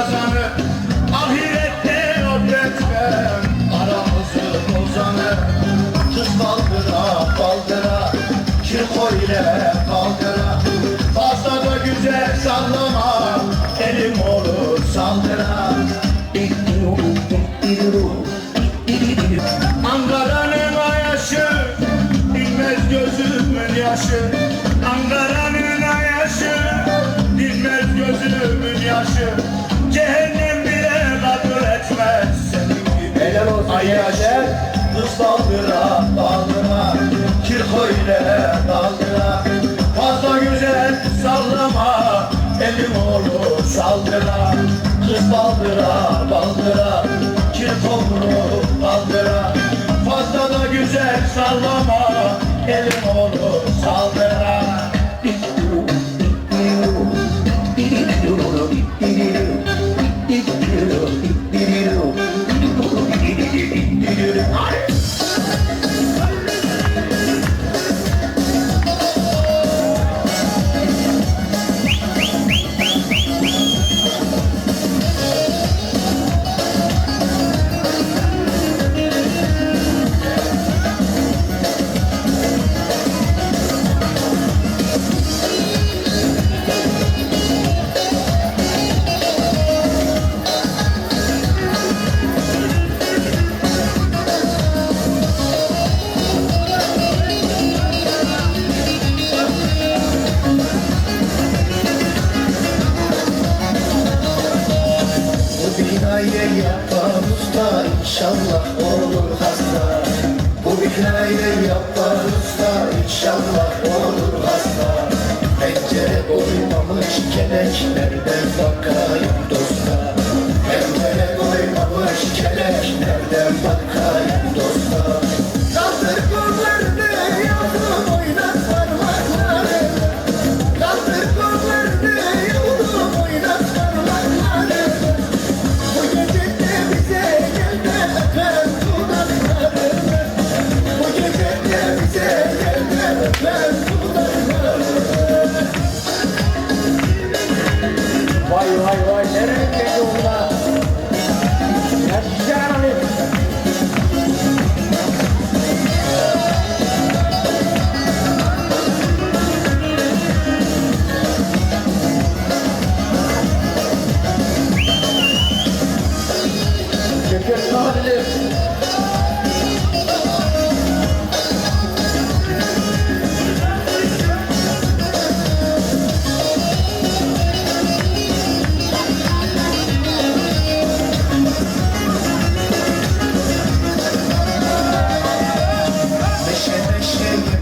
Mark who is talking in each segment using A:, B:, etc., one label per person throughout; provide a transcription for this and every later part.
A: kazanır Ahirette öbret ben Aramızın uzanır Kız baldıra baldıra Çiko ile kaldıra. Güzel sallama Elim olur saldıra. Ankara'nın ayaşı Bilmez gözümün yaşı.
B: Olsun
A: Ayaşı Kız daldıra daldıra Kirko ile daldıra. Fazla güzel sallama Elim olur saldıra. Kız baldıra baldıra Kirkomunu baldıra Fazla da güzel sallama Elim olur saldıra
C: usta inşallah olur hasta. Bu binayı yapan usta inşallah olur hasta. Pencere koymamış keleklerden bakayım dosta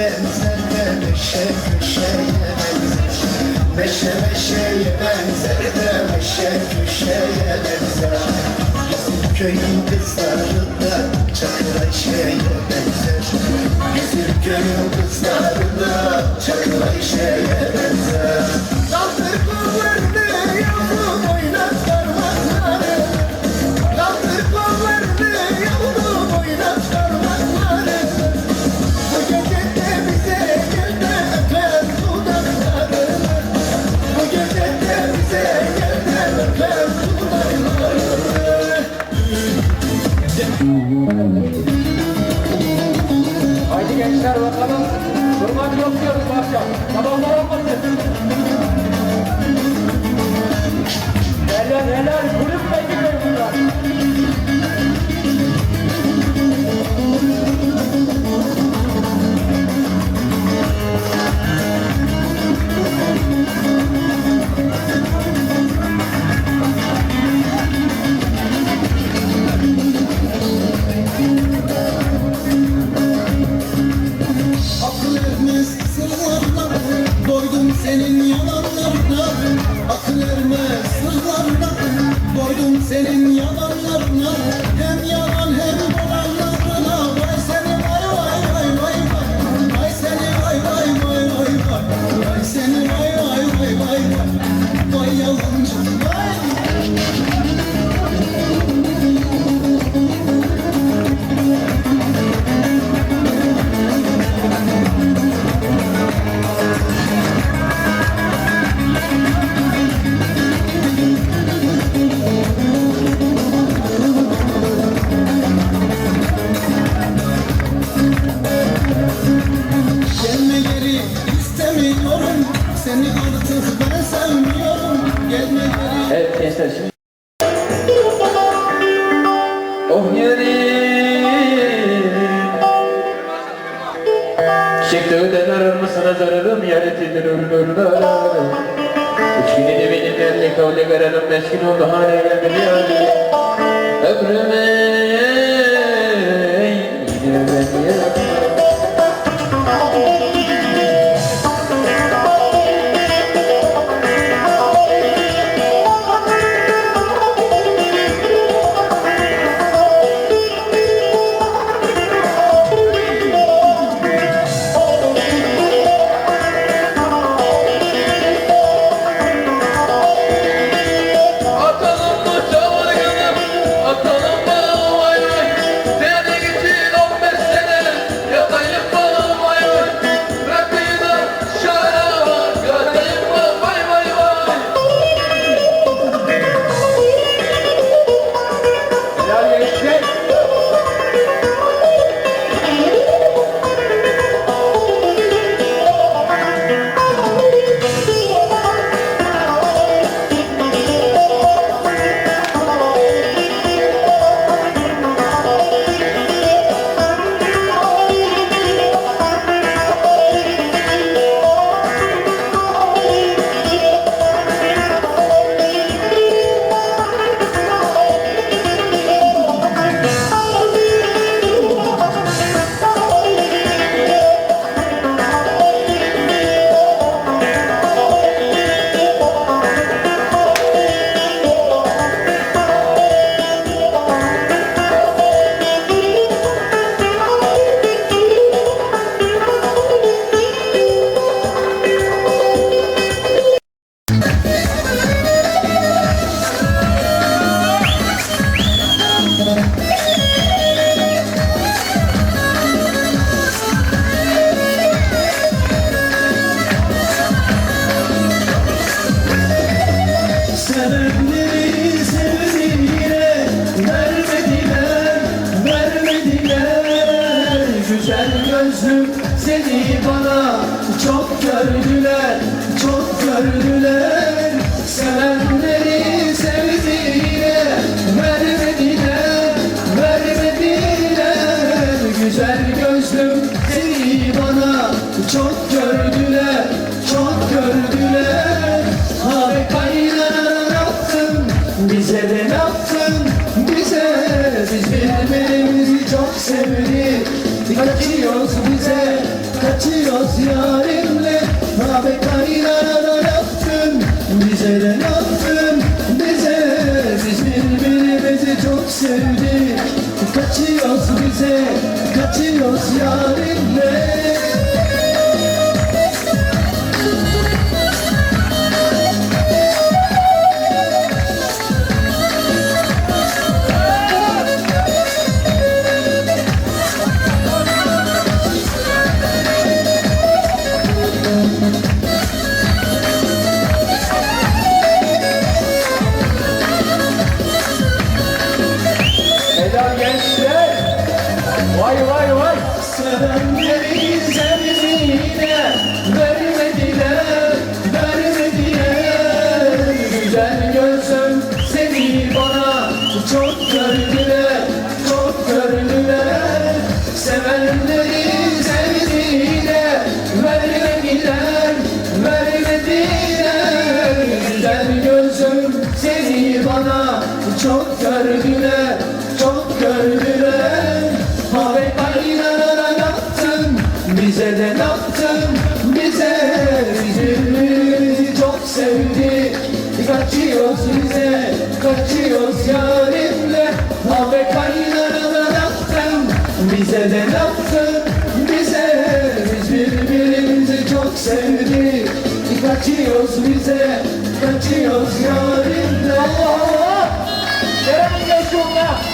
C: benzer de meşe köşeye benzer Meşe meşeye benzer de meşe köşeye benzer Bizim köyün kızları da Çakır Ayşe'ye benzer Bizim köyün kızları da Çakır Ayşe'ye benzer senin yalanlarına Akıl ermez sırlarına. Doydum senin yalanlarına
B: ziyaretidir ölür ölür Üçgünü de benim yerli kavli verelim meskin oldu hale geldi Ömrümün Why? gençler Vay vay vay
C: saçıyoruz bize Kaçıyoruz yarimle. Tabe kaylarına yaptın Bize de yaptın bize Biz birbirimizi çok sevdik. Kaçıyoruz bize Kaçıyoruz yarimle.
B: Kerem Gözkum'la